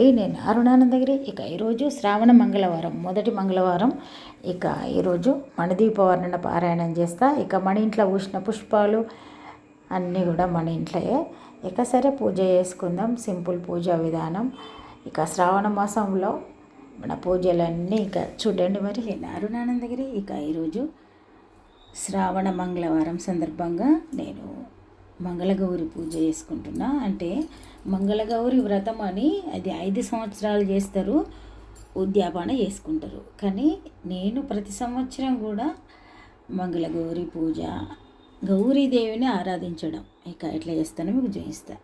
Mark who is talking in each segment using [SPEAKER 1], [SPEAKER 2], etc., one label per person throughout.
[SPEAKER 1] అండి. నేను అరుణానందగిరి ఇక ఈరోజు శ్రావణ మంగళవారం మొదటి మంగళవారం. ఇక ఈరోజు మణిదీపవర్ణన పారాయణం చేస్తా. ఇక మన ఇంట్లో ఉష్ణ పుష్పాలు అన్నీ కూడా మన ఇంట్లోయే. ఇక సరే పూజ చేసుకుందాం. సింపుల్ పూజా విధానం. ఇక శ్రావణ మాసంలో మన పూజలన్నీ ఇక చూడండి మరి. నేను అరుణానందగిరి ఇక ఈరోజు శ్రావణ మంగళవారం సందర్భంగా నేను మంగళగౌరి పూజ చేసుకుంటున్నా. అంటే మంగళగౌరి వ్రతం అని అది ఐదు సంవత్సరాలు చేస్తారు ఉద్యాపన చేసుకుంటారు. కానీ నేను ప్రతి సంవత్సరం కూడా మంగళగౌరి పూజ గౌరీదేవిని ఆరాధించడం. ఇక ఎట్లా చేస్తానో మీకు చూపిస్తా.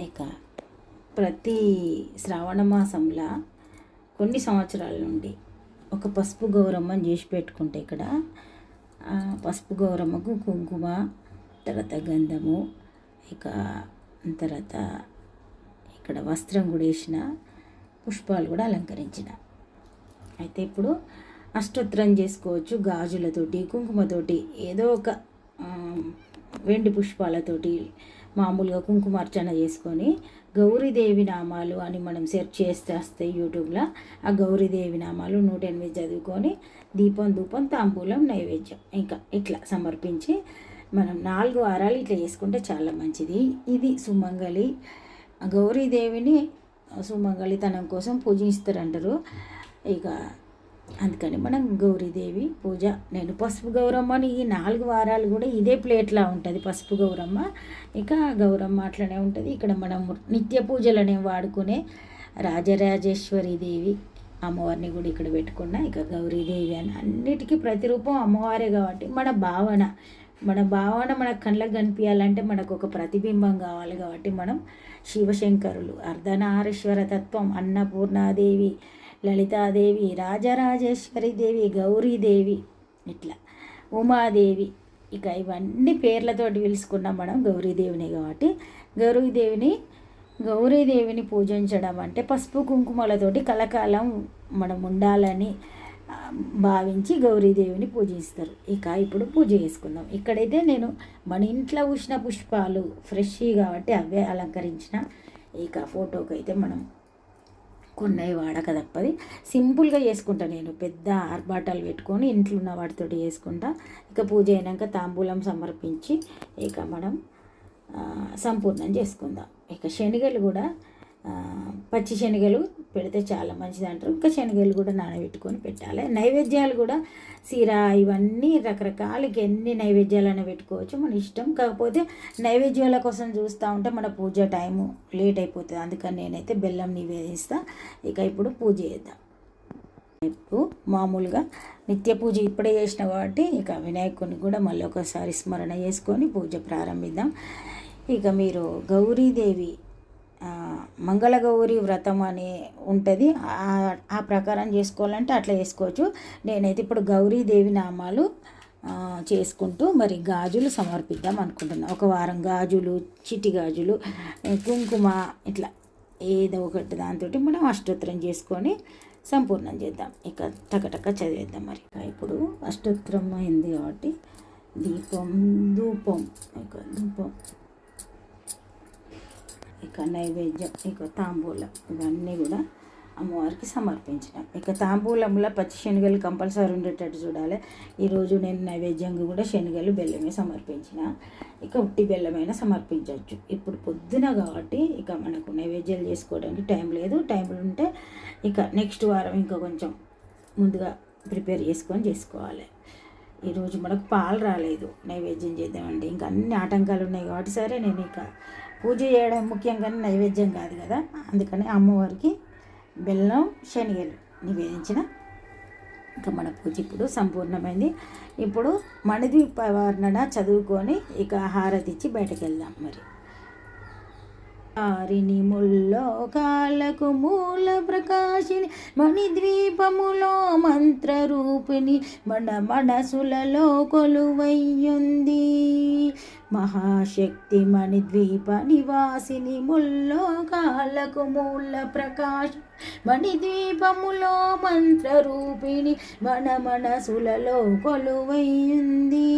[SPEAKER 1] ఇక ప్రతి శ్రావణ మాసంలో కొన్ని సంవత్సరాల నుండి ఒక పసుపు గౌరమ్మని చేసి పెట్టుకుంటే ఇక్కడ పసుపు గౌరమ్మకు కుంకుమ తర్వాత గంధము ఇక తర్వాత ఇక్కడ వస్త్రం కూడా వేసిన పుష్పాలు కూడా అలంకరించిన. అయితే ఇప్పుడు అష్టోత్తరం చేసుకోవచ్చు గాజులతోటి కుంకుమతోటి ఏదో ఒక వెండి పుష్పాలతోటి మామూలుగా కుంకుమార్చన చేసుకొని గౌరీదేవి నామాలు అని మనం సెర్చ్ చేస్తే వస్తాయి యూట్యూబ్లో ఆ గౌరీదేవి నామాలు నూట ఎనిమిది చదువుకొని దీపం ధూపం తాంబూలం నైవేద్యం. ఇంకా ఇట్లా సమర్పించి మనం నాలుగు వారాలు ఇట్లా చేసుకుంటే చాలా మంచిది. ఇది సుమంగళి గౌరీదేవిని సుమంగళితనం కోసం పూజిస్తారంటారు. ఇక అందుకని మనం గౌరీదేవి పూజ. నేను పసుపు గౌరమ్మని ఈ నాలుగు వారాలు కూడా ఇదే ప్లేట్లా ఉంటుంది పసుపు గౌరమ్మ. ఇక గౌరమ్మ అట్లనే ఉంటుంది. ఇక్కడ మనం నిత్య పూజలనే వాడుకునే రాజరాజేశ్వరి దేవి అమ్మవారిని కూడా ఇక్కడ పెట్టుకున్నా. ఇక గౌరీదేవి అని అన్నిటికీ ప్రతిరూపం అమ్మవారే కాబట్టి మన భావన. మన భావన మన కళ్ళకు కనిపించాలంటే మనకు ఒక ప్రతిబింబం కావాలి కాబట్టి మనం శివశంకరులు అర్ధనారీశ్వర తత్వం అన్నపూర్ణాదేవి లలితాదేవి రాజరాజేశ్వరి దేవి గౌరీదేవి ఇట్లా ఉమాదేవి ఇక ఇవన్నీ పేర్లతోటి పిలుచుకున్నాం మనం గౌరీదేవిని కాబట్టి. గౌరీదేవిని గౌరీదేవిని పూజించడం అంటే పసుపు కుంకుమలతోటి కలకాలం మనం ఉండాలని భావించి గౌరీదేవిని పూజిస్తారు. ఇక ఇప్పుడు పూజ చేసుకుందాం. ఇక్కడైతే నేను మన ఇంట్లో ఉష్ణ పుష్పాలు ఫ్రెష్ కాబట్టి అవే అలంకరించిన ఇక ఫోటోకి అయితే మనం కొన్నవి వాడక తప్పది. సింపుల్గా చేసుకుంటా నేను. పెద్ద ఆర్భాటాలు పెట్టుకొని ఇంట్లో ఉన్న వాటితోటి చేసుకుంటా. ఇక పూజ అయినాక తాంబూలం సమర్పించి ఇక మనం సంపూర్ణం చేసుకుందాం. ఇక శనిగలు కూడా పచ్చి శనగలు పెడితే చాలా మంచిది అంటారు. ఇంకా శనగలు కూడా నానబెట్టుకొని పెట్టాలి. నైవేద్యాలు కూడా సీర ఇవన్నీ రకరకాలకి ఎన్ని నైవేద్యాలైనా పెట్టుకోవచ్చు. మన ఇష్టం. కాకపోతే నైవేద్యాల కోసం చూస్తూ ఉంటే మన పూజ టైము లేట్ అయిపోతుంది. అందుకని నేనైతే బెల్లం నివేదిస్తా. ఇక ఇప్పుడు పూజ చేద్దాం. ఇప్పుడు మామూలుగా నిత్య పూజ ఇప్పుడే చేసిన కాబట్టి ఇక వినాయకుని కూడా మళ్ళీ ఒకసారి స్మరణ చేసుకొని పూజ ప్రారంభిద్దాం. ఇక మీరు గౌరీదేవి మంగళగౌరి వ్రతం అని ఉంటుంది. ఆ- ప్రకారం చేసుకోవాలంటే అట్లా చేసుకోవచ్చు. నేనైతే ఇప్పుడు గౌరీదేవి నామాలు చేసుకుంటూ మరి గాజులు సమర్పిద్దాం అనుకుంటున్నాను ఒక వారం గాజులు చిటి గాజులు కుంకుమ ఇట్లా ఏదో ఒకటి దాంతో మనం అష్టోత్తరం చేసుకొని సంపూర్ణం చేద్దాం. ఇక టకటక చదివేద్దాం మరి. ఇప్పుడు అష్టోత్తరం అయింది కాబట్టి దీపం ధూపం ఇక ధూపం. ఇక నైవేద్యం ఇక తాంబూలం ఇవన్నీ కూడా అమ్మవారికి సమర్పించడం ఇక తాంబూలంలో పచ్చి శనగలు కంపల్సరీ ఉండేటట్టు చూడాలి. ఈరోజు నేను నైవేద్యంగా కూడా శనగలు బెల్లమే సమర్పించిన. ఇక ఉట్టి బెల్లమైనా సమర్పించవచ్చు. ఇప్పుడు పొద్దున కాబట్టి ఇక మనకు నైవేద్యాలు చేసుకోవడానికి టైం లేదు. టైం ఉంటే ఇక నెక్స్ట్ వారం ఇంకా కొంచెం ముందుగా ప్రిపేర్ చేసుకొని చేసుకోవాలి. ఈరోజు మనకు పాలు రాలేదు. నైవేద్యం చేద్దామండి ఇంకా అన్ని ఆటంకాలు ఉన్నాయి కాబట్టి సరే నేను ఇక పూజ చేయడం ముఖ్యంగా నైవేద్యం కాదు కదా. అందుకని అమ్మవారికి బెల్లం శనగలు నివేదించిన. ఇంకా మన పూజ ఇప్పుడు సంపూర్ణమైంది. ఇప్పుడు మణిద్వీప వర్ణన చదువుకొని ఇక హారతి ఇచ్చి బయటకు వెళ్దాం మరి. హారిణిముల్లో కాలకు మూల ప్రకాశిని మణిద్వీపములో మంత్రరూపిణి మన మనసులలో కొలువయ్యుంది. మహాశక్తి మణిద్వీప నివాసిని ముల్లోకాలకు మూల ప్రకాశ మణిద్వీపములో మంత్రరూపిణి మన మనసులలో కొలువైంది.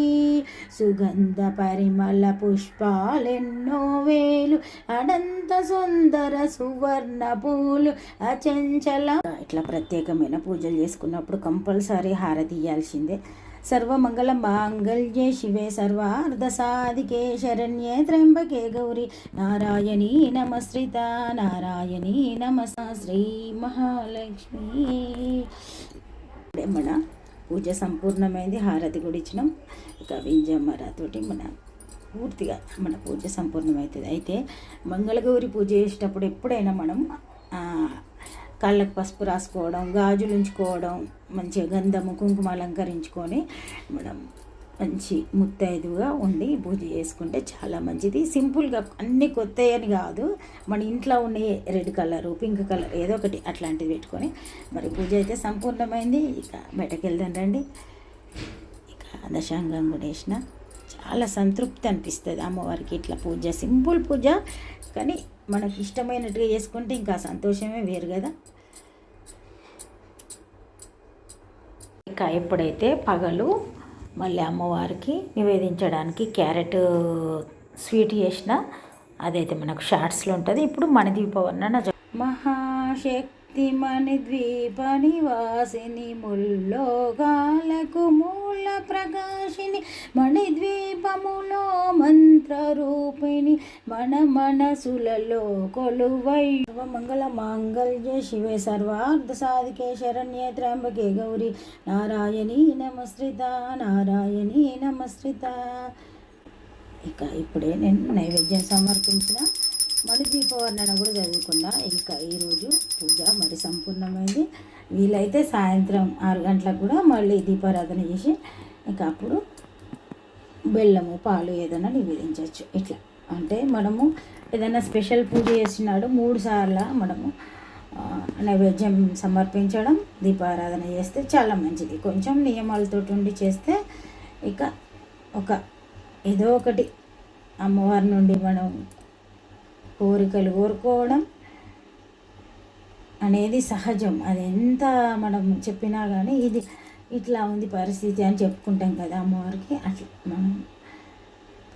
[SPEAKER 1] సుగంధ పరిమళ పుష్పాలెన్నో వేలు అనంత సుందర సువర్ణ పూలు అచంచల ఇట్లా ప్రత్యేకమైన పూజలు చేసుకున్నప్పుడు కంపల్సరీ హారతి ఇయ్యాల్సిందే. సర్వమంగళమాంగళ్యే శివే సర్వార్ధసాధికే శరణ్యే త్ర్యంబకే గౌరి. నారాయణీ నమస్రిత నారాయణీ నమస్ శ్రీ మహాలక్ష్మి. మన పూజ సంపూర్ణమైంది హారతి కూడా ఇచ్చినాం ఇక వింజమ్మరతోటి మన పూర్తిగా మన పూజ సంపూర్ణమవుతుంది అయితే మంగళగౌరి పూజ చేసేటప్పుడు ఎప్పుడైనా మనం కాళ్ళకు పసుపు రాసుకోవడం గాజులు ఉంచుకోవడం మంచిగా గంధము కుంకుమ అలంకరించుకొని మనం మంచి ముత్తైదుగా ఉండి పూజ చేసుకుంటే చాలా మంచిది. సింపుల్గా అన్ని కొత్తవి అని కాదు మన ఇంట్లో ఉండే రెడ్ కలరు పింక్ కలర్ ఏదో ఒకటి అట్లాంటిది పెట్టుకొని మరి పూజ అయితే సంపూర్ణమైంది. ఇక బయటకు వెళ్దాం రండి. ఇక దశాంగం కూడా వేసిన చాలా సంతృప్తి అనిపిస్తుంది అమ్మవారికి ఇట్లా పూజ సింపుల్ పూజ. కానీ మనకి ఇష్టమైనట్టుగా చేసుకుంటే ఇంకా సంతోషమే వేరు కదా. ఇంకా ఎప్పుడైతే పగలు మళ్ళీ అమ్మవారికి నివేదించడానికి క్యారెట్ స్వీట్ చేసిన అదైతే మనకు షార్ట్స్లో ఉంటుంది. ఇప్పుడు మన మణిదీపవర్ణన మహాశక్తి మణిద్వీప నివాసిని ముల్లోగాలకు మూల ప్రకాశిని మణిద్వీపములో మంత్రరూపిణి మన మనసులలో కొలువై. మంగళ మాంగళ్య శివే సర్వార్థ సాధికే శరణ్య త్ర్యంబకే గౌరి. నారాయణీ నమస్కృత నారాయణీ నమస్కృత. ఇక ఇప్పుడే నేను నైవేద్యం సమర్పించిన మళ్ళీ దీపవర్ణన కూడా చదువుకుండా ఇంకా ఈరోజు పూజ మరి సంపూర్ణమైంది. వీలైతే సాయంత్రం ఆరు గంటలకు కూడా మళ్ళీ దీపారాధన చేసి ఇంకా అప్పుడు బెల్లము పాలు ఏదైనా నివేదించవచ్చు. ఇట్లా. అంటే మనము ఏదైనా స్పెషల్ పూజ చేసినాడు మూడు సార్లు మనము నైవేద్యం సమర్పించడం దీపారాధన చేస్తే చాలా మంచిది. కొంచెం నియమాలతో ఉండి చేస్తే ఇక ఒక ఏదో ఒకటి అమ్మవారి నుండి మనం కోరికలు కోరుకోవడం అనేది సహజం. అది ఎంత మనం చెప్పినా కానీ ఇది ఇట్లా ఉంది పరిస్థితి అని చెప్పుకుంటాం కదా అమ్మవారికి. అట్లా మనం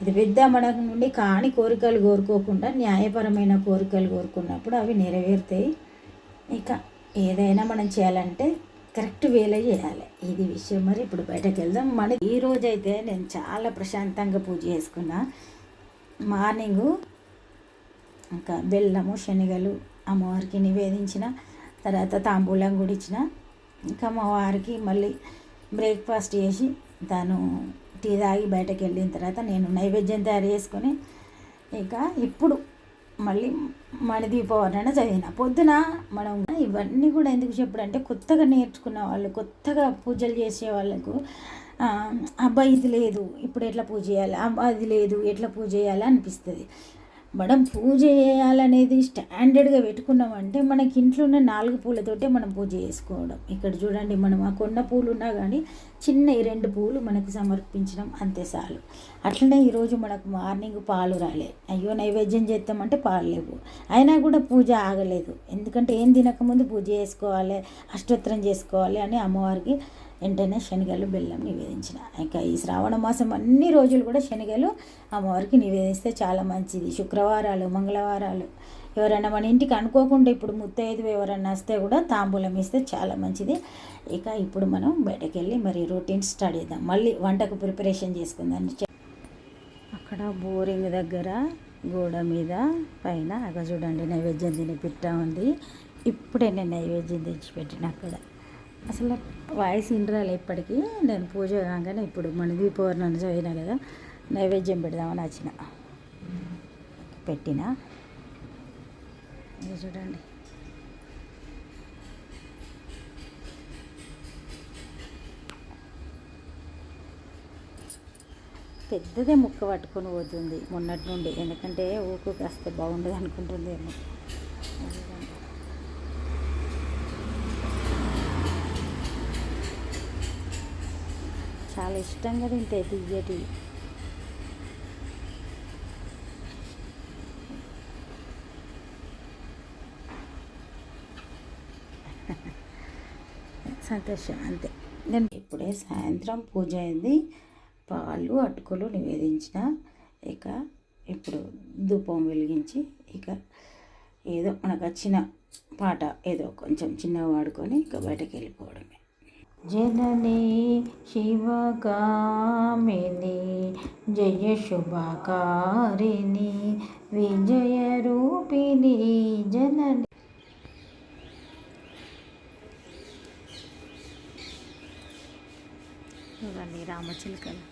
[SPEAKER 1] ఇది పెద్ద మనకు నుండి కాని కోరికలు కోరుకోకుండా న్యాయపరమైన కోరికలు కోరుకున్నప్పుడు అవి నెరవేరుతాయి. ఇక ఏదైనా మనం చేయాలంటే కరెక్ట్ వేలో చేయాలి. ఇది విషయం. మరి ఇప్పుడు బయటకు వెళ్దాం. మన ఈ రోజైతే నేను చాలా ప్రశాంతంగా పూజ చేసుకున్నా. మార్నింగు ఇంకా బెల్లము శనగలు అమ్మవారికి నివేదించిన తర్వాత తాంబూలం కూడా ఇచ్చిన ఇంకా అమ్మవారికి మళ్ళీ బ్రేక్ఫాస్ట్ చేసి తను టీ తాగి బయటకు వెళ్ళిన తర్వాత నేను నైవేద్యం తయారు చేసుకొని ఇక ఇప్పుడు మళ్ళీ మణిదీపవర్ణ చదివిన. పొద్దున మనం ఇవన్నీ కూడా ఎందుకు చెప్పడం అంటే కొత్తగా నేర్చుకున్న వాళ్ళు కొత్తగా పూజలు చేసే వాళ్ళకు అబ్బాయి అబ్బా ఇది లేదు ఇప్పుడు ఎట్లా పూజ చేయాలి అబ్బా అది లేదు ఎట్లా పూజ చేయాలి అనిపిస్తుంది. మనం పూజ చేయాలనేది స్టాండర్డ్గా పెట్టుకున్నామంటే మనకి ఇంట్లో ఉన్న నాలుగు పూలతోటే మనం పూజ చేసుకోవడం. ఇక్కడ చూడండి మనం ఆ కొన్న పూలు ఉన్నా కానీ చిన్న ఈ రెండు పూలు మనకు సమర్పించడం అంతే చాలు. అట్లనే ఈరోజు మనకు మార్నింగ్ పాలు రాలే. అయ్యో నైవేద్యం చేస్తామంటే పాలు లేవు. అయినా కూడా పూజ ఆగలేదు. ఎందుకంటే ఏం తినకముందు పూజ చేసుకోవాలి అష్టోత్తరం చేసుకోవాలి అని అమ్మవారికి వెంటనే శనగలు బెల్లం నివేదించిన. ఇంకా ఈ శ్రావణ మాసం అన్ని రోజులు కూడా శనగలు అమ్మవారికి నివేదిస్తే చాలా మంచిది. శుక్రవారాలు మంగళవారాలు. ఎవరైనా మన ఇంటికి అనుకోకుండా ఇప్పుడు ముత్తైదు ఎవరైనా వస్తే కూడా తాంబూలం ఇస్తే చాలా మంచిది. ఇక ఇప్పుడు మనం బయటకు వెళ్ళి మరి రొటీన్ స్టార్ట్ చేద్దాం. మళ్ళీ వంటకు ప్రిపరేషన్ చేసుకుందాం. అక్కడ బోరింగ్ దగ్గర గోడ మీద పైన అక్కడ చూడండి నైవేద్యం తినే పిట్ట ఉంది. ఇప్పుడే నేను నైవేద్యం తెచ్చిపెట్టిన అక్కడ. అసలు వాయిస్ ఇంటరాలి ఇప్పటికీ. నేను పూజ కాగానే ఇప్పుడు మన దీపవర్ణన చదివినా కదా నైవేద్యం పెడదామని వచ్చిన. పెట్టిన. చూడండి. పెద్దదే ముక్క పట్టుకొని పోతుంది మొన్నటి నుండి. ఎందుకంటే ఊకు కాస్త బాగుండదు అనుకుంటుంది ఏమో చాలా ఇష్టంగా తింటే తియ్యటి సంతోషం అంతే. నేను ఇప్పుడే సాయంత్రం పూజ అయింది. పాలు అటుకులు నివేదించిన. ఇక ఇప్పుడు ధూపం వెలిగించి ఇక ఏదో మనకు వచ్చిన పాట ఏదో కొంచెం చిన్నగా వాడుకొని ఇక బయటకు వెళ్ళిపోవడమే. జననీ శివకామిని జయ శుభకారిణి విజయ రూపిణి జనని ఇవన్నీ రామచిలుకలు.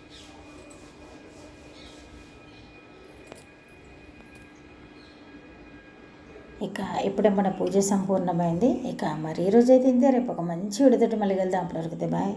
[SPEAKER 1] ఇక ఇప్పుడే మన పూజ సంపూర్ణమైంది. ఇక మరి ఈరోజు అయితే ఇంతే. రేపు ఒక మంచి విడతటి మళ్ళీ వెళ్దాం అప్పటివరకు బాయ్.